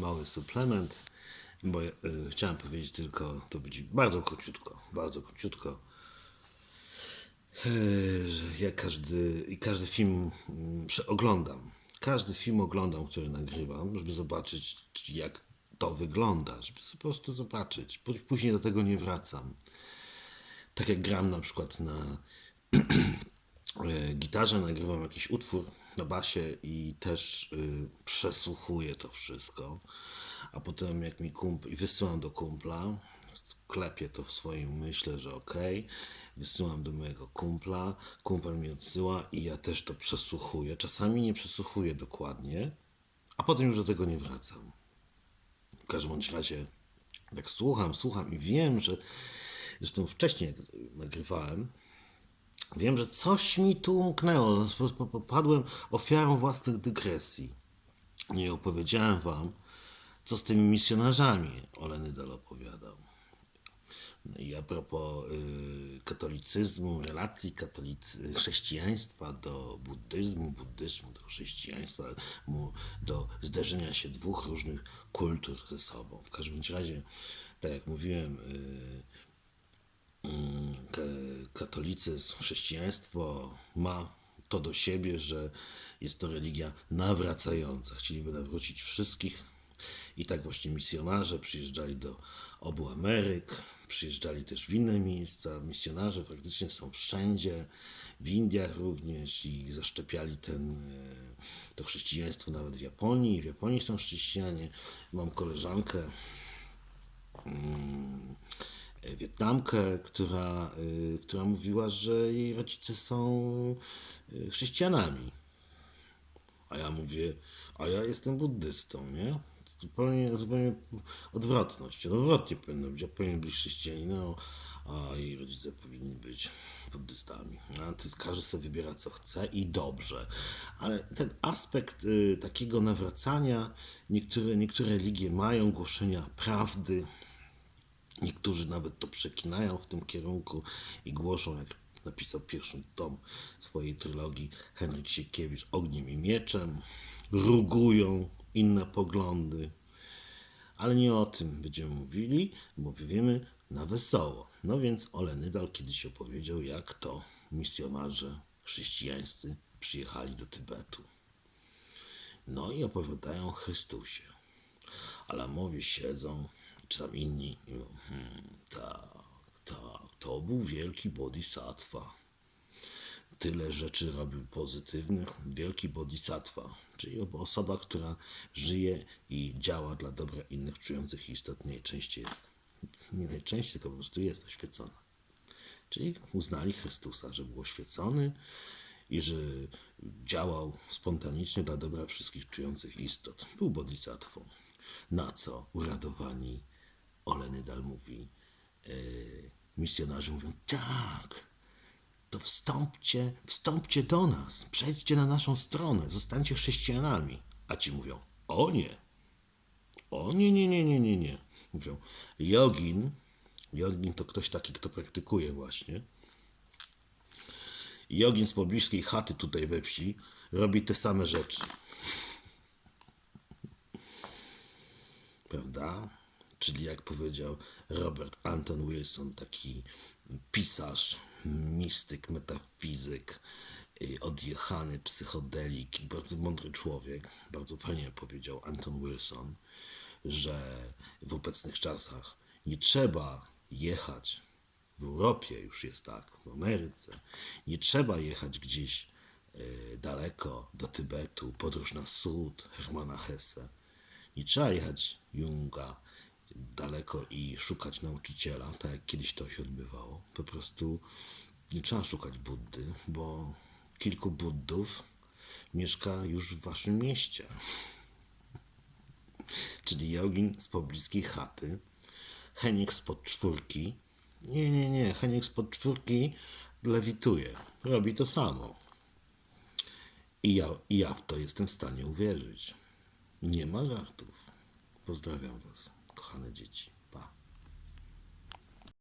mały suplement, bo y, chciałem powiedzieć tylko, to będzie bardzo króciutko, bardzo króciutko, y, że ja każdy, i każdy film mm, przeoglądam. Każdy film oglądam, który nagrywam, żeby zobaczyć, czy- jak to wygląda, żeby po prostu zobaczyć. Pó- Później do tego nie wracam. Tak jak gram na przykład na e, gitarze, nagrywam jakiś utwór na basie i też y, przesłuchuję to wszystko. A potem jak mi kumpl, i wysyłam do kumpla, klepię to w swoim myśle, że okej, wysyłam do mojego kumpla, kumpel mi odsyła i ja też to przesłuchuję. Czasami nie przesłuchuję dokładnie, a potem już do tego nie wracam. W każdym bądź razie, jak słucham, słucham i wiem, że zresztą wcześniej jak nagrywałem, wiem, że coś mi tu umknęło. Padłem ofiarą własnych dygresji. Nie opowiedziałem wam, co z tymi misjonarzami Oleny Dal opowiadał. No I a propos y, katolicyzmu, relacji katolicy, chrześcijaństwa do buddyzmu, buddyzmu do chrześcijaństwa, do zderzenia się dwóch różnych kultur ze sobą. W każdym razie, tak jak mówiłem, y, katolicyzm, chrześcijaństwo ma to do siebie, że jest to religia nawracająca. Chcieliby nawrócić wszystkich. I tak właśnie misjonarze przyjeżdżali do obu Ameryk, przyjeżdżali też w inne miejsca. Misjonarze faktycznie są wszędzie, w Indiach również i zaszczepiali ten, e, to chrześcijaństwo nawet w Japonii. W Japonii są chrześcijanie. Mam koleżankę, Wietnamkę, która, y, która mówiła, że jej rodzice są y, chrześcijanami. A ja mówię, a ja jestem buddystą, nie? Zupełnie, zupełnie odwrotność. Odwrotnie powinno być. Ja powinien być chrześcijaninem, a jej rodzice powinni być buddystami. A to każdy sobie wybiera co chce i dobrze. Ale ten aspekt y, takiego nawracania, niektóre, niektóre religie mają głoszenia prawdy, Niektórzy nawet to przekinają w tym kierunku i głoszą, jak napisał pierwszy tom swojej trylogii Henryk Siekiewicz, Ogniem i Mieczem, rugują inne poglądy. Ale nie o tym będziemy mówili, bo powiemy na wesoło. No więc Olenydal kiedyś opowiedział, jak to misjonarze chrześcijańscy przyjechali do Tybetu. No i opowiadają o Chrystusie. A lamowie siedzą, czy tam inni, hmm, tak, tak, to był wielki bodhisattva. Tyle rzeczy robił pozytywnych, wielki bodhisattva, czyli osoba, która żyje i działa dla dobra innych czujących istot, najczęściej jest, nie najczęściej, tylko po prostu jest oświecona. Czyli uznali Chrystusa, że był oświecony i że działał spontanicznie dla dobra wszystkich czujących istot. Był bodhisattvą. Na co uradowani Olenydal mówi, yy, misjonarze mówią, tak, to wstąpcie, wstąpcie do nas, przejdźcie na naszą stronę, zostańcie chrześcijanami. A ci mówią, o nie, o nie, nie, nie, nie, nie, nie. Mówią, jogin, jogin to ktoś taki, kto praktykuje właśnie, jogin z pobliskiej chaty tutaj we wsi robi te same rzeczy. Prawda? Czyli jak powiedział Robert Anton Wilson, taki pisarz, mistyk, metafizyk, y, odjechany psychodelik bardzo mądry człowiek, bardzo fajnie powiedział Anton Wilson, że w obecnych czasach nie trzeba jechać w Europie już jest tak, w Ameryce. Nie trzeba jechać gdzieś e, daleko do Tybetu, podróż na wschód Hermana Hesse. Nie trzeba jechać Junga daleko i szukać nauczyciela, tak jak kiedyś to się odbywało. Po prostu nie trzeba szukać Buddy, bo kilku Buddów mieszka już w waszym mieście. Czyli jogin z pobliskiej chaty, Henik spod czwórki. Nie, nie, nie, Henik spod czwórki lewituje. Robi to samo. I ja, I ja w to jestem w stanie uwierzyć. Nie ma żartów. Pozdrawiam Was, kochane dzieci.